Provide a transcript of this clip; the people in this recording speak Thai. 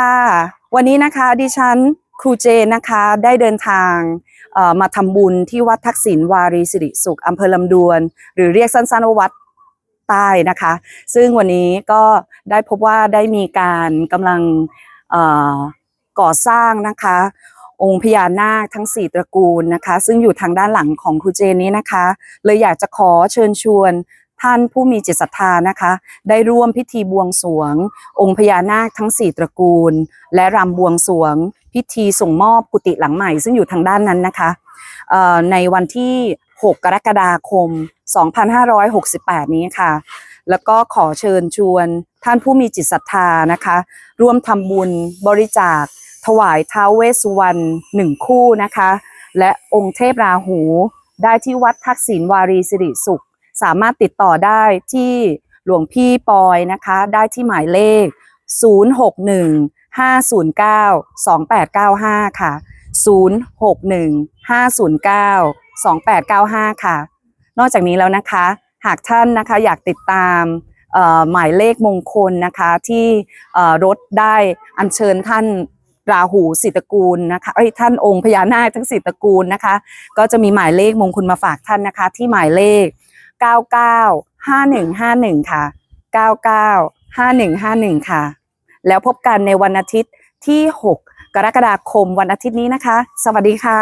ค่ะวันนี้นะคะดิฉันครูเจนนะคะได้เดินทางมาทำบุญที่วัดทักษิณวารีสิริสุขอำเภอลำดวน หรือเรียกสั้นๆว่าวัดใต้นะคะ ซึ่งวันนี้ก็ได้พบว่าได้มีการกำลังก่อสร้างนะคะ องค์พญานาคทั้ง4ตระกูลนะคะ ซึ่งอยู่ทางด้านหลังของครูเจนนี้นะคะ เลยอยากจะขอเชิญชวน ท่านผู้มีจิตศรัทธานะคะ ได้ร่วมพิธีบวงสรวง องค์พญานาคทั้ง 4 ตระกูล และรำบวงสรวง พิธีส่งมอบกุฏิหลังใหม่ซึ่งอยู่ทางด้านนั้นนะคะในวันที่ 6 กรกฎาคม 2568 นี้ค่ะ แล้วก็ขอเชิญชวนท่านผู้มีจิตศรัทธานะคะ ร่วมทำบุญบริจาค ถวายท้าวเวสสุวรรณหนึ่งคู่นะคะ และองค์เทพราหูได้ที่วัดทักษิณวารีสิริสุข สามารถติดต่อได้ที่หลวงพี่ปอยนะคะ ได้ที่หมายเลข 061 509 2895 ค่ะ 061 509 2895 ค่ะ นอกจากนี้แล้วนะคะ หากท่านนะคะอยากติดตามหมายเลขมงคลนะคะที่รถได้อัญเชิญท่านราหูสิตกูลนะคะเอ้ท่านองค์พญานาคทั้งสิตกูลนะคะ ก็จะมีหมายเลขมงคลมาฝากท่านนะคะ ที่หมายเลข 995151 ค่ะ 995151 ค่ะ แล้วพบกันในวันอาทิตย์ที่ 6 กรกฎาคมวันอาทิตย์นี้นะคะ สวัสดีค่ะ